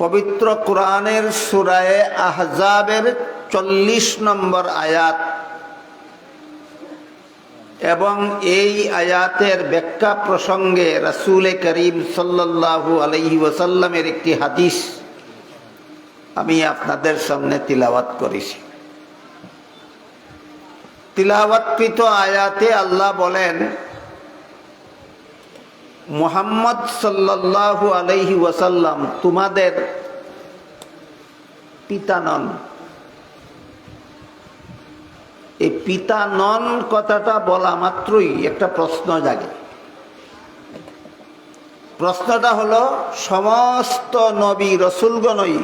পবিত্র কোরআনের সুরায়ে আহজাবের চল্লিশ নম্বর আয়াত। এবং এই আয়াতের ব্যাখ্যা প্রসঙ্গে রাসুল করিম সাল্লাল্লাহু আলহি ওসাল্লামের একটি হাদিস আমি আপনাদের সামনে তিলাওয়াত করেছি। তিলাওয়াতকৃত আয়াতে আল্লাহ বলেন মোহাম্মদ সাল্লাল্লাহু আলহি ওয়াসাল্লাম তোমাদের পিতা নন। এই পিতা নন কথাটা বলা মাত্রই একটা প্রশ্ন জাগে। প্রশ্নটা হলো, সমস্ত নবী রসুলগণই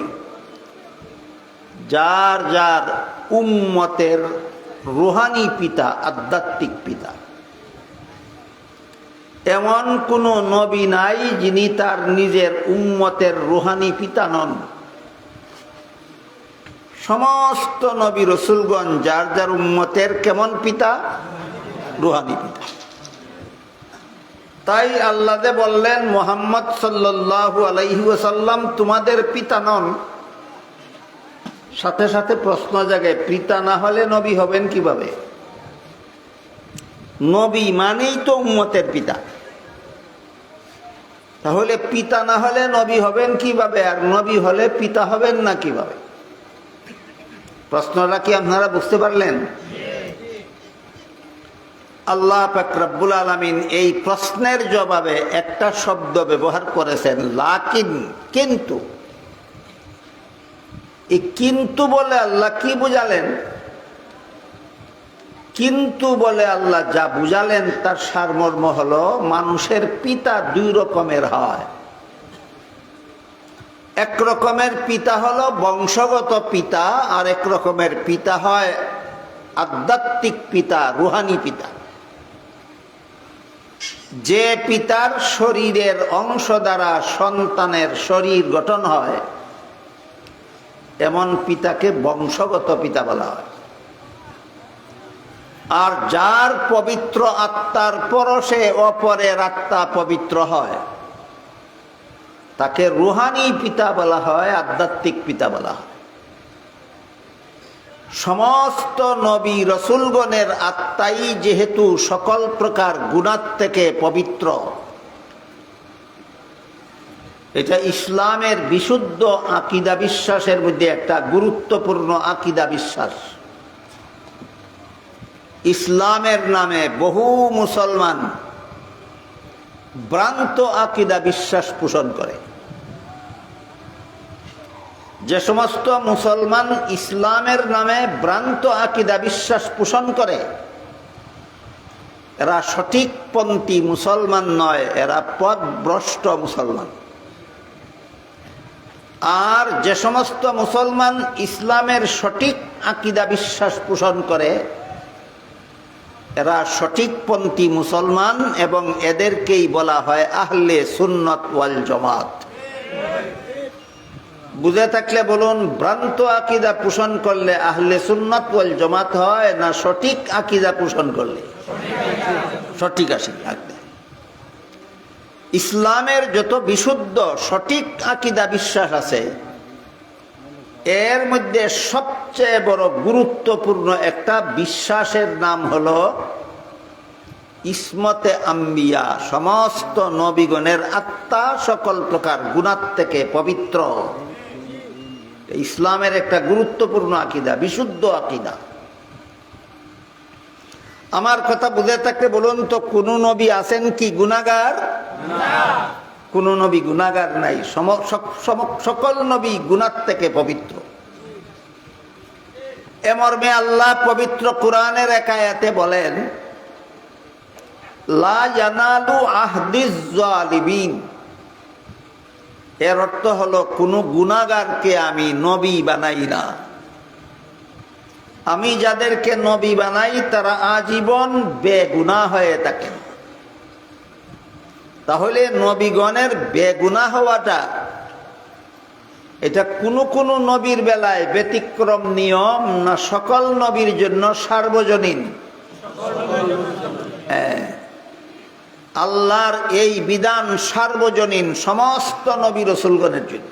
যার যার উম্মতের রুহানি পিতা, আধ্যাত্মিক পিতা। এমন কোনো নবী নাই যিনি তার নিজের উম্মতের রুহানি পিতা নন। সমস্ত নবী রসুলগঞ্জ যার যার উম্মতের কেমন পিতা? রুহানি পিতা। তাই আল্লাহ বললেন, মোহাম্মদ সাল্লাল্লাহু আলাইহি ওয়াসাল্লাম তোমাদের পিতা নন। সাথে সাথে প্রশ্ন জাগে, পিতা না হলে নবী হবেন কীভাবে? নবী মানেই তো উম্মতের পিতা। তাহলে পিতা না হলে নবী হবেন কীভাবে? আর নবী হলে পিতা হবেন না কীভাবে? প্রশ্নটা কি আপনারা বুঝতে পারলেন? আল্লাহ ফাকরাবুল আলমিন এই প্রশ্নের জবাবে একটা শব্দ ব্যবহার করেছেন, লাকিন, কিন্তু। এই কিন্তু বলে আল্লাহ কি বুঝালেন? কিন্তু বলে আল্লাহ যা বুঝালেন, তার সারমর্ম হলো মানুষের পিতা দুই রকমের হয়। এক রকমের পিতা হলো বংশগত পিতা, আর এক রকমের পিতা হয় আধ্যাত্মিক পিতা, রুহানি পিতা। যে পিতার শরীরের অংশ দ্বারা সন্তানের শরীর গঠন হয়, এমন পিতাকে বংশগত পিতা বলা হয়। আর যার পবিত্র আত্মার পরশে অপরের আত্মা পবিত্র হয়। তাকে রুহানি পিতা বলা হয়, আধ্যাত্মিক পিতা বলা হয়। সমস্ত নবী রসুলগণের আত্মাই যেহেতু সকল প্রকার গুণাত থেকে পবিত্র, এটা ইসলামের বিশুদ্ধ আকিদা বিশ্বাসের মধ্যে একটা গুরুত্বপূর্ণ আকিদা বিশ্বাস। ইসলামের নামে বহু মুসলমান ভ্রান্ত আকিদা বিশ্বাস পোষণ করে। যে সমস্ত মুসলমান ইসলামের নামে ভ্রান্ত আকিদা বিশ্বাস পোষণ করে, এরা সঠিকপন্থী মুসলমান নয়, এরা পদভ্রষ্ট মুসলমান। আর যে সমস্ত মুসলমান ইসলামের সঠিক আকিদা বিশ্বাস পোষণ করে এরা সঠিকপন্থী মুসলমান এবং এদেরকেই বলা হয় আহলে সুন্নত ওয়াল জমাত। বুঝে থাকলে বলুন, ভ্রান্ত আকিদা পোষণ করলে আহলে সুন্নত ওয়াল জমাত হয় না সঠিক আকিদা পোষণ করলে? সঠিক আকিদা ইসলামের যত বিশুদ্ধ সঠিক আকিদা বিশ্বাস আছে এর মধ্যে সবচেয়ে বড় গুরুত্বপূর্ণ একটা বিশ্বাসের নাম হলো ইসমতে আম্বিয়া, সমস্ত নবীগণের আত্মা সকল প্রকার গুণাত থেকে পবিত্র। ইসলামের একটা গুরুত্বপূর্ণ আকিদা, বিশুদ্ধ আকিদা। আমার কথা বুঝে থাকতে বলুন তো, কোন নবী আছেন কি গুনাগার কোন নবী গুনাগার নাই সকল নবী গুনার থেকে পবিত্র। এমর্মে আল্লাহ পবিত্র কোরআনের একায়াতে বলেন এর অর্থ হলো, কোনো গুনাগারকে আমি নবী বানাই না। আমি যাদেরকে নবী বানাই, তারা আজীবন বেগুনা হয়ে থাকেন তাহলে নবীগণের বেগুনা হওয়াটা, এটা কোনো কোনো নবীর বেলায় ব্যতিক্রম নিয়ম না সকল নবীর জন্য সার্বজনীন। হ্যাঁ। আল্লাহর এই বিধান সার্বজনীন সমস্ত নবী রসুলগণের জন্য।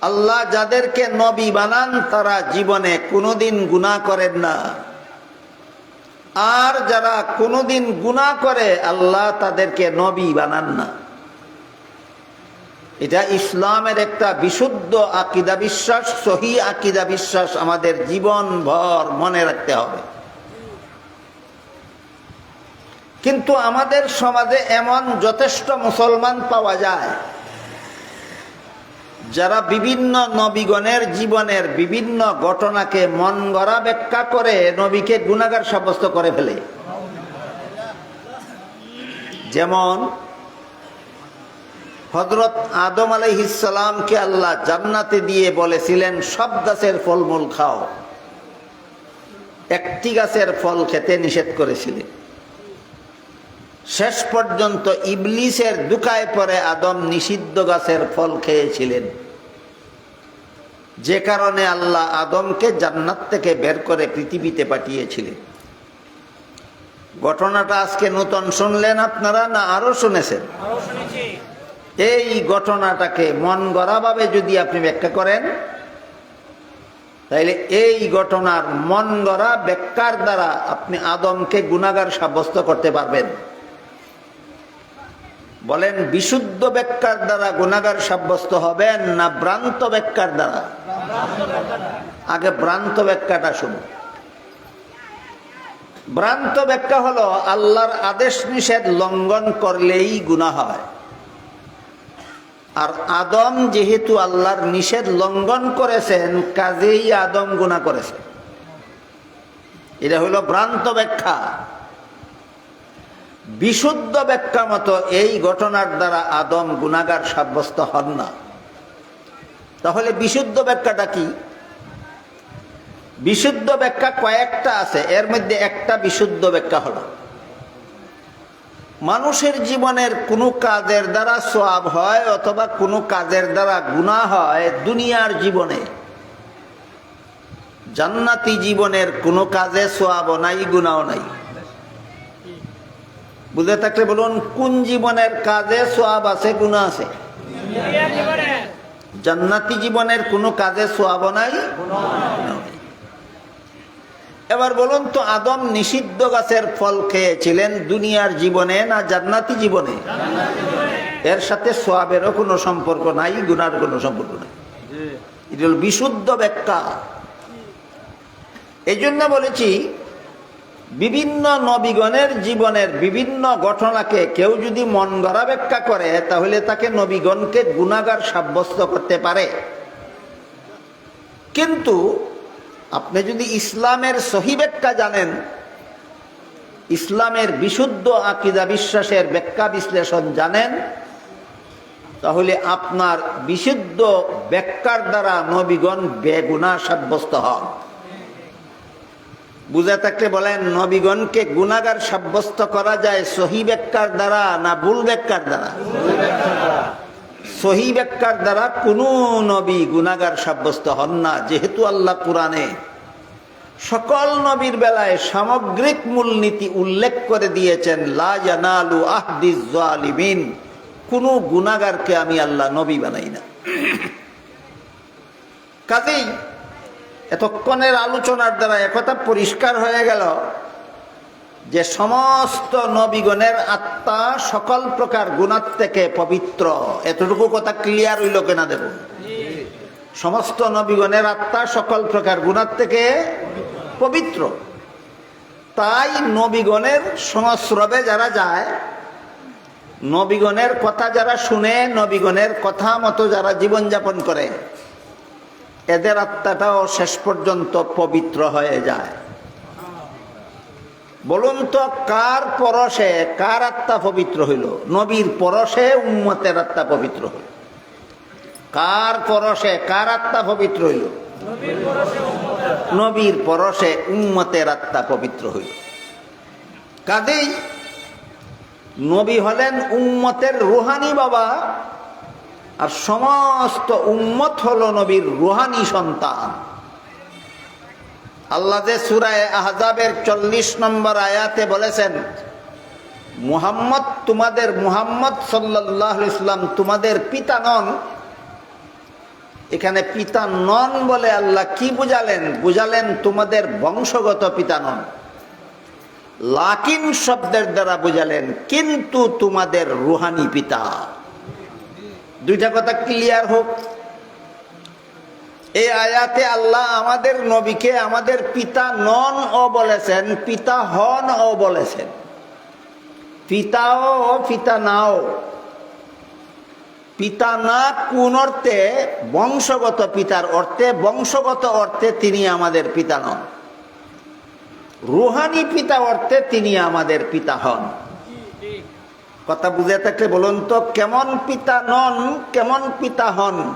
আল্লাহ যাদেরকে নবী বানান, তারা জীবনে কোনোদিন গুনাহ করেন না। আর যারা কোনোদিন গুনাহ করে, আল্লাহ তাদেরকে নবী বানান না। এটা ইসলামের একটা বিশুদ্ধ আকিদা বিশ্বাস, সহি আকিদা বিশ্বাস আমাদের জীবন ভর মনে রাখতে হবে। কিন্তু আমাদের সমাজে এমন যথেষ্ট মুসলমান পাওয়া যায় যারা বিভিন্ন নবীগণের জীবনের বিভিন্ন ঘটনাকে মন গড়া ব্যাখ্যা করে নবীকে গুণাগার সাব্যস্ত করে ফেলে। যেমন হজরত আদম আলাইহিসালামকে আল্লাহ জান্নাতে দিয়ে বলেছিলেন, সব গাছের ফলমূল খাও। একটি গাছের ফল খেতে নিষেধ করেছিলেন। শেষ পর্যন্ত ইবলিসের দুকায় পরে আদম নিষিদ্ধ গাছের ফল খেয়েছিলেন। যে কারণে আল্লাহ আদমকে জান্নাত থেকে বের করে পৃথিবীতে পাঠিয়েছিলেন। ঘটনাটা আজকে নতুন শুনলেন আপনারা না আরও শুনেছেন? এই ঘটনাটাকে মন গড়াভাবে যদি আপনি ব্যাখ্যা করেন তাইলে এই ঘটনার মন গড়া ব্যাখ্যার দ্বারা আপনি আদমকে গুণাগার সাব্যস্ত করতে পারবেন। বলেন, বিশুদ্ধ ব্যাখ্যার দ্বারা গুণাগার সাব্যস্ত হবেন না ভ্রান্ত ব্যাখ্যার দ্বারা? আগে ভ্রান্ত ব্যাখ্যাটা শুনুন। ভ্রান্ত ব্যাখ্যা হলো আল্লাহর আদেশ নিষেধ লঙ্ঘন করলেই গুণা হয়। আর আদম যেহেতু আল্লাহর নিষেধ লঙ্ঘন করেছেন, কাজেই আদম গুণা করেছেন এটা হলো ভ্রান্ত ব্যাখ্যা। বিশুদ্ধ ব্যাখ্যা মতো এই ঘটনার দ্বারা আদম গুণাগার সাব্যস্ত হন না। তাহলে বিশুদ্ধ ব্যাখ্যাটা কি? বিশুদ্ধ ব্যাখ্যা কয়েকটা আছে, এর মধ্যে একটা বিশুদ্ধ ব্যাখ্যা হলো, মানুষের জীবনের কোনো কাজের দ্বারা সোয়াব হয় অথবা কোনো কাজের দ্বারা গুণা হয় দুনিয়ার জীবনে। জান্নাতি জীবনের কোনো কাজে সোয়াবও নাই গুণাও নাই। বুঝে থাকলে বলুন, কোন জীবনের কাজে সোয়াব আছে গুণা আছে? জান্নাতি জীবনের কোনো কাজে সোয়াব নাই? এবার বলুন তো, আদম নিষিদ্ধ গাছের ফল খেয়েছিলেন দুনিয়ার জীবনে না জান্নাতি জীবনে? এর সাথে সোয়াবেরও কোনো সম্পর্ক নাই গুনার কোনো সম্পর্ক নাই। এটা হল বিশুদ্ধ ব্যাখ্যা। এই জন্য বলেছি বিভিন্ন নবীগণের জীবনের বিভিন্ন ঘটনাকে কেউ যদি মন গড়া ব্যাখ্যা করে, তাহলে তাকে নবীগণকে গুণাগার সাব্যস্ত করতে পারে। কিন্তু আপনি যদি ইসলামের সহি ব্যাখ্যা জানেন, ইসলামের বিশুদ্ধ আকিদা বিশ্বাসের ব্যাখ্যা বিশ্লেষণ জানেন, তাহলে আপনার বিশুদ্ধ ব্যাখ্যার দ্বারা নবীগণ বেগুনা সাব্যস্ত হন। বুঝে থাকলে বলেন, নবীগণকে গুণাগার সাব্যস্ত করা যায় সহি ব্যাখ্যার দ্বারা না ভুল ব্যাখ্যার দ্বারা? সহি ব্যাখ্যার দ্বারা কোনো নবী গুণাগার সাব্যস্ত হন না, যেহেতু আল্লাহ কোরআনে সকল নবীর বেলায় সামগ্রিক মূলনীতি উল্লেখ করে দিয়েছেন লাজানালু আহদিস জালিমিন কোনো গুণাগারকে আমি আল্লাহ নবী বানাই না। কাজেই এতক্ষণের আলোচনার দ্বারা একথা পরিষ্কার হয়ে গেল যে সমস্ত নবীগণের আত্মা সকল প্রকার গুণার থেকে পবিত্র। এতটুকু কথা ক্লিয়ার হইল কেনা দেব সমস্ত নবীগণের আত্মা সকল প্রকার গুণার থেকে পবিত্র। তাই নবীগণের সংস্রবে যারা যায়, নবীগণের কথা যারা শুনে, নবীগণের কথা মতো যারা জীবনযাপন করে এদের আত্মাটাও শেষ পর্যন্ত পবিত্র হয়ে যায়। বলুন তো, কার পরশে কার আত্মা পবিত্র হইল? নবীর পরশে উম্মতের আত্মা পবিত্র হইল। কার পরশে কার আত্মা পবিত্র হইল? নবীর পরশে উম্মতের আত্মা পবিত্র হইল। কাজেই নবী হলেন উম্মতের রুহানি বাবা। আর সমস্ত উম্মত হল নবীর রুহানি সন্তান। আল্লাহ যে সুরায় আহজাবের চল্লিশ নম্বর আয়াতে বলেছেন, মুহাম্মদ তোমাদের মুহাম্মদ সাল্লাহ ইসলাম তোমাদের পিতা নন। এখানে পিতা নন বলে আল্লাহ কি বুঝালেন? বুঝালেন তোমাদের বংশগত পিতা নন। লাকিন শব্দের দ্বারা বুঝালেন, কিন্তু তোমাদের রুহানি পিতা। দুইটা কথা ক্লিয়ার হোক। এই আয়াতে আল্লাহ আমাদের নবীকে আমাদের পিতা নন ও বলেছেন, পিতা হন ও বলেছেন। পিতাও, পিতা নাও। পিতা না কোন অর্থে, বংশগত পিতার অর্থে, বংশগত অর্থে তিনি আমাদের পিতা নন। রুহানি পিতা অর্থে তিনি আমাদের পিতা হন। কথা বুঝে থাকলে বলুন তো, কেমন পিতা নন, কেমন পিতা হন?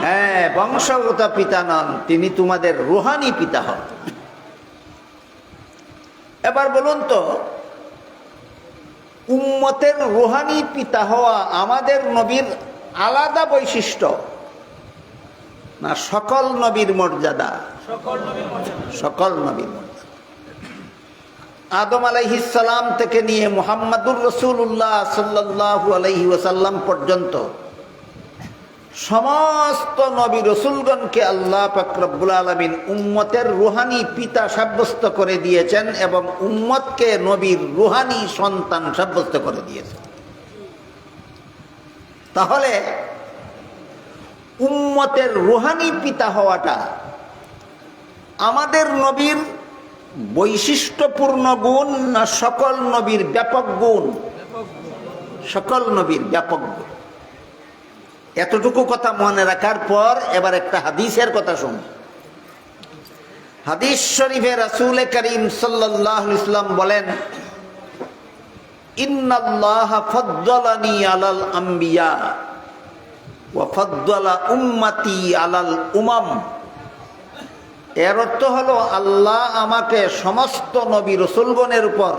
হ্যাঁ বংশগত পিতা নন, তিনি তোমাদের রুহানি পিতা হন। এবার বলুন তো, উম্মতের রুহানি পিতা হওয়া আমাদের নবীর আলাদা বৈশিষ্ট্য? না, সকল নবীর মর্যাদা? সকল নবীর আদম আলাইহিসাল্লাম থেকে নিয়ে মোহাম্মদুর রসুল্লাহ সাল্লাহু আলহি ওসাল্লাম পর্যন্ত সমস্ত নবী রসুলগণকে আল্লাহ ফাকরবুল আলমিন উম্মতের রুহানি পিতা সাব্যস্ত করে দিয়েছেন এবং উম্মতকে নবীর রুহানি সন্তান সাব্যস্ত করে দিয়েছেন। তাহলে উম্মতের রুহানি পিতা হওয়াটা আমাদের নবীর বৈশিষ্ট্যপূর্ণ গুণ না সকল নবীর ব্যাপক গুণ? সকল নবীর ব্যাপক গুণ। এতটুকু কথা মনে রাখার পর এবার একটা হাদিসের কথা শুন হাদিস শরীফে রাসুল করিম সাল্লাহ ইসলাম বলেন, ইন্নাল্লাহ ফদ্দলানি আলাল আম্বিয়া ওয়া ফদ্দলা উম্মতি আলাল উমাম। এর অর্থ হলো আল্লাহ আমাকে সমস্ত নবী রসুলগণের উপর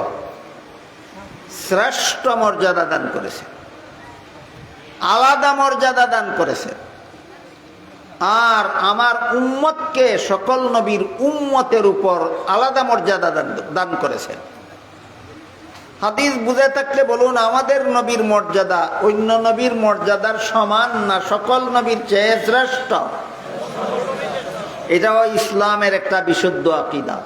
শ্রেষ্ঠ মর্যাদা দান করেছে। আলাদা মর্যাদা দান করেছে। আর আমার উম্মতকে সকল নবীর উম্মতের উপর আলাদা মর্যাদা দান দান করেছে। হাদিস বুঝে থাকলে বলুন, আমাদের নবীর মর্যাদা অন্য নবীর মর্যাদার সমান না সকল নবীর চেয়ে শ্রেষ্ঠ? এটাও ইসলামের একটা বিশুদ্ধ আকিদা।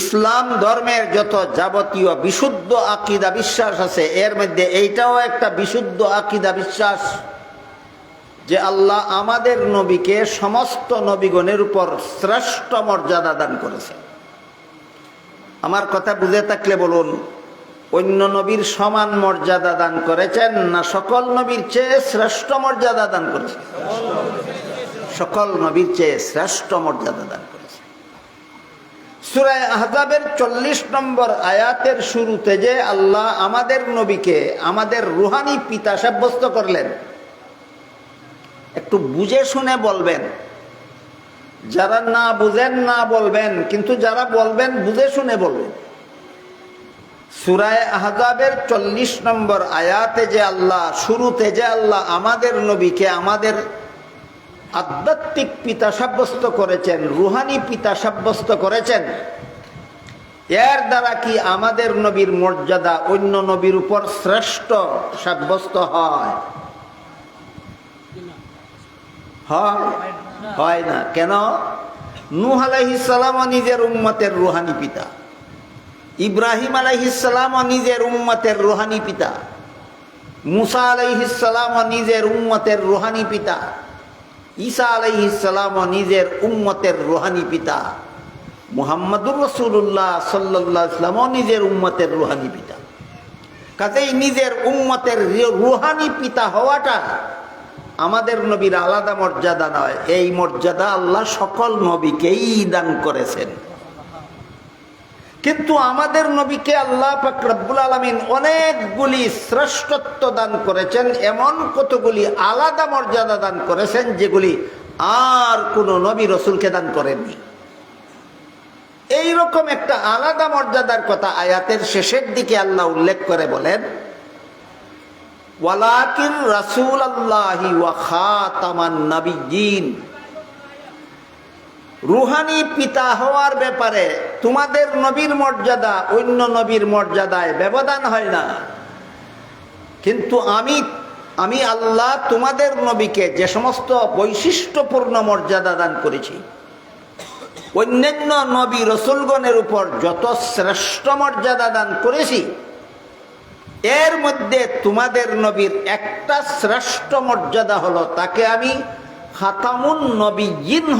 ইসলাম ধর্মের যত যাবতীয় বিশুদ্ধ আকিদা বিশ্বাস আছে, এর মধ্যে এইটাও একটা বিশুদ্ধ আকিদা বিশ্বাস যে আল্লাহ আমাদের নবীকে সমস্ত নবীগণের উপর শ্রেষ্ঠ মর্যাদা দান করেছে আমার কথা বুঝে থাকলে বলুন, অন্য নবীর সমান মর্যাদা দান করেছেন না সকল নবীর চেয়ে শ্রেষ্ঠ মর্যাদা দান করেছেন? সকল নবীর চেয়ে শ্রেষ্ঠ মর্যাদা দান করেছে। সুরায় আহজাবের চল্লিশ নম্বর আয়াতের শুরুতে যে আল্লাহ আমাদের নবীকে, আমাদের রুহানি পিতা সাব্যস্ত করলেন, একটু বুঝে শুনে বলবেন। যারা না বুঝেন, না বলবেন, কিন্তু যারা বলবেন, বুঝে শুনে বলবেন। সুরায় আহজাবের চল্লিশ নম্বর আয়াতে যে আল্লাহ, শুরুতে যে আল্লাহ আমাদের নবীকে, আমাদের আধ্যাত্মিক পিতা সাব্যস্ত করেছেন, রুহানি পিতা সাব্যস্ত করেছেন। এর দ্বারা কি আমাদের নবীর মর্যাদা অন্য নবীর উপর শ্রেষ্ঠ সাব্যস্ত হয়? হয়? না। কেন? নুহ আলাইহিসালাম নিজের উম্মতের রুহানি পিতা। ইব্রাহিম আলাইহিসালাম নিজের উম্মতের রুহানি পিতা। মুসা আলাইহিসালাম নিজের উম্মতের রুহানি পিতা। ঈসা আলাইহিসালাম নিজের উম্মতের রুহানি পিতা। মুহাম্মদুর রসুল্লাহ সাল্লাহ ইসলামও নিজের উম্মতের রুহানি পিতা। কাজেই নিজের উম্মতের রুহানি পিতা হওয়াটা আমাদের নবীর আলাদা মর্যাদা নয়। এই মর্যাদা আল্লাহ সকল নবীকেই দান করেছেন। কিন্তু আমাদের নবীকে আল্লাহ ফাকরাবুল আলমিন অনেকগুলি শ্রেষ্ঠত্ব দান করেছেন, এমন কতগুলি আলাদা মর্যাদা দান করেছেন যেগুলি আর কোন নবী রসুলকে দান করেননি। এইরকম একটা আলাদা মর্যাদার কথা আয়াতের শেষের দিকে আল্লাহ উল্লেখ করে বলেন, ওয়ালাকিন রাসুল আল্লাহি ওয়াখাতামান রুহানি পিতা হওয়ার ব্যাপারে তোমাদের নবীর মর্যাদা অন্য নবীর মর্যাদায় ব্যবধান হয় না। কিন্তু আমি আমি আল্লাহ তোমাদের নবীকে যে সমস্ত বৈশিষ্ট্যপূর্ণ মর্যাদা দান করেছি, অন্যান্য নবী রসুলগণের উপর যত শ্রেষ্ঠ মর্যাদা দান করেছি, এর মধ্যে তোমাদের নবীর একটা শ্রেষ্ঠ মর্যাদা হলো তাকে আমি খাতামুন নবী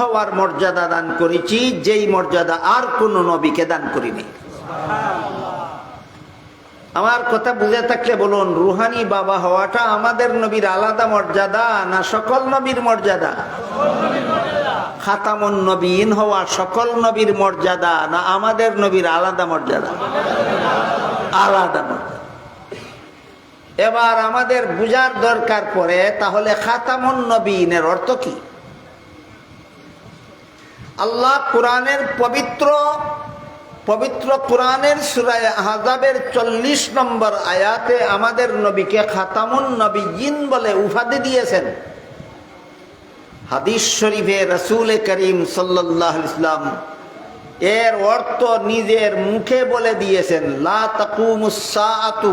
হওয়ার মর্যাদা দান করেছি, যেই মর্যাদা আর কোনো নবীকে দান করিনি। আমার কথা বুঝে থাকলে বলুন, রুহানি বাবা হওয়াটা আমাদের নবীর আলাদা মর্যাদা না সকল নবীর মর্যাদা? খাতামুন নবীন হওয়া সকল নবীর মর্যাদা না আমাদের নবীর আলাদা মর্যাদা? আলাদা এবার আমাদের বুঝার দরকার পড়ে, তাহলে খাতামুন নবীনের অর্থ কি? আল্লাহ কোরআনের পবিত্র পবিত্র কোরআনের সুরায় আহজাবের চল্লিশ নম্বর আয়াতে আমাদের নবীকে খাতামুন নবীন বলে উপাধি দিয়েছেন। হাদিস শরীফে রসুল করিম সাল্লাহ ইসলাম এর অর্থ নিজের মুখে বলে দিয়েছেন, লা তাকুমুসাআতু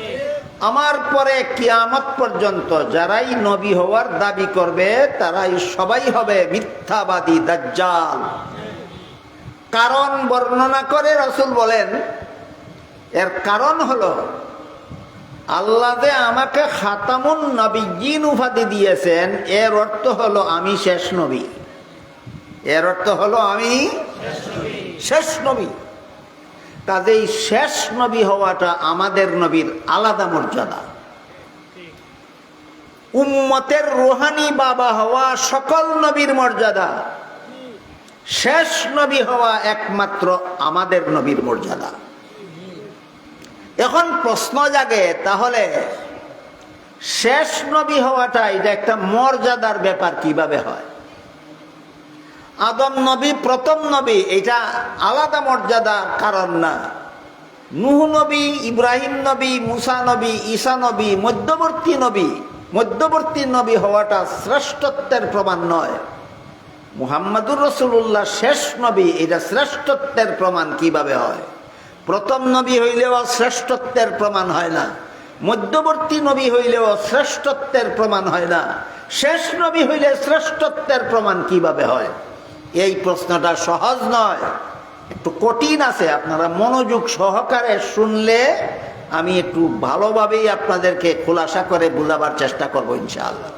আমার পরে কিয়ামত পর্যন্ত যারাই নবী হওয়ার দাবি করবে, তারাই সবাই হবে মিথ্যাবাদী দাজ্জাল। কারণ বর্ণনা করে রসুল বলেন, এর কারণ হলো, আল্লাহ যে আমাকে খাতামুন নবীন উপাধি দিয়েছেন, এর অর্থ হলো আমি শেষ নবী। এর অর্থ হলো আমি শেষ নবী। কাজেই শেষ নবী হওয়াটা আমাদের নবীর আলাদা মর্যাদা। উম্মতের রোহানি বাবা হওয়া সকল নবীর মর্যাদা। শেষ নবী হওয়া একমাত্র আমাদের নবীর মর্যাদা। এখন প্রশ্ন জাগে, তাহলে শেষ নবী হওয়াটা এটা একটা মর্যাদার ব্যাপার কীভাবে হয়? আদম নবী, প্রথম নবী, এটা আলাদা মর্যাদা, কারণ না। নুহ নবী, ইব্রাহিম নবী, মুসা নবী, ঈসা নবী, মধ্যবর্তী নবী মধ্যবর্তী নবী হওয়াটা শ্রেষ্ঠত্বের প্রমাণ নয়। মুহাম্মাদুর রসুল্লাহ শেষ নবী, এটা শ্রেষ্ঠত্বের প্রমাণ কীভাবে হয়? প্রথম নবী হইলেও শ্রেষ্ঠত্বের প্রমাণ হয় না। মধ্যবর্তী নবী হইলেও শ্রেষ্ঠত্বের প্রমাণ হয় না। শেষ নবী হইলে শ্রেষ্ঠত্বের প্রমাণ কীভাবে হয়? এই প্রশ্নটা সহজ নয়। একটু কঠিন আছে, আপনারা মনোযোগ সহকারে শুনলে আমি একটু ভালোভাবেই আপনাদেরকে খোলাসা করে বোঝাবার চেষ্টা করব ইনশাআল্লাহ।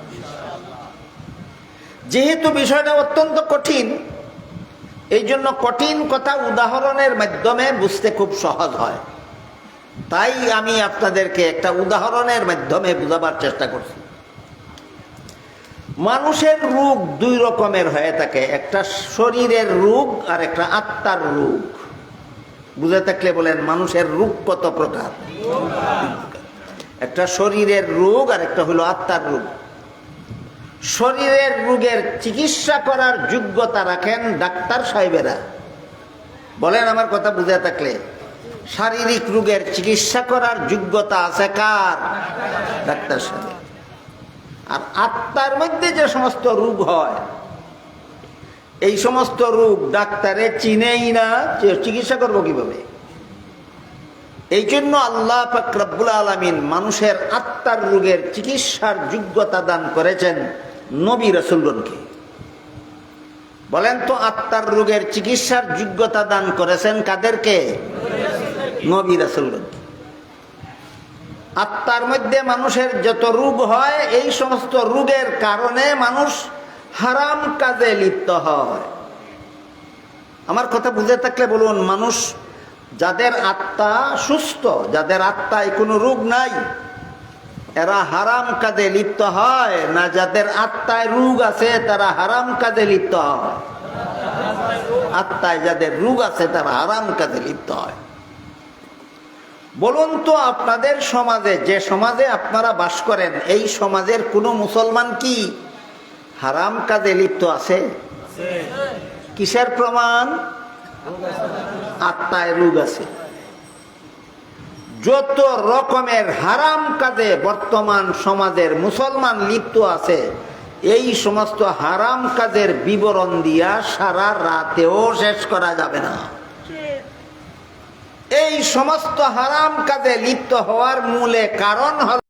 যেহেতু বিষয়টা অত্যন্ত কঠিন এই জন্য কঠিন কথা উদাহরণের মাধ্যমে বুঝতে খুব সহজ হয়। তাই আমি আপনাদেরকে একটা উদাহরণের মাধ্যমে বোঝাবার চেষ্টা করছি। মানুষের রোগ দুই রকমের হয়ে থাকে, একটা শরীরের রোগ আর একটা আত্মার রোগ। বুঝে থাকলে বলেন মানুষের রোগ কত প্রকার? একটা শরীরের রোগ আর একটা হলো আত্মার রোগ। শরীরের রোগের চিকিৎসা করার যোগ্যতা রাখেন ডাক্তার সাহেবেরা। বলেন আমার কথা বুঝে থাকলে, শারীরিক রোগের চিকিৎসা করার যোগ্যতা আছে কার? ডাক্তার সাহেব। আর আত্মার মধ্যে যে সমস্ত রোগ হয়, এই সমস্ত রোগ ডাক্তারে চিনেই না, যে চিকিৎসা করব কীভাবে? এই জন্য আল্লাহ ফাকরাবুল আলমিন মানুষের আত্মার রোগের চিকিৎসার যোগ্যতা দান করেছেন নবী রসুলগণকে। বলেন তো, আত্মার রোগের চিকিৎসার যোগ্যতা দান করেছেন কাদেরকে? নবী রসুলগণকে। আত্মার মধ্যে মানুষের যত রোগ হয়, এই সমস্ত রোগের কারণে মানুষ হারাম কাজে লিপ্ত হয়। আমার কথা বুঝে থাকলে বলুন, মানুষ যাদের আত্মা সুস্থ, যাদের আত্মায় কোনো রোগ নাই, এরা হারাম কাজে লিপ্ত হয়। না যাদের আত্মায় রোগ আছে, তারা হারাম কাজে লিপ্ত হয়। আত্মায় যাদের রোগ আছে, তারা হারাম কাজে লিপ্ত হয়। বলুন তো আপনাদের সমাজে, যে সমাজে আপনারা বাস করেন, এই সমাজের কোনো মুসলমান কি? হারাম কাজে লিপ্ত আছে? কিসের প্রমাণ? আত্মায় রোগ আছে। যত রকমের হারাম কাজে বর্তমান সমাজের মুসলমান লিপ্ত আছে, এই সমস্ত হারাম কাজের বিবরণ দিয়া সারা রাতেও শেষ করা যাবে না। এই সমস্ত হারাম কাজে লিপ্ত হওয়ার মূলে কারণ হল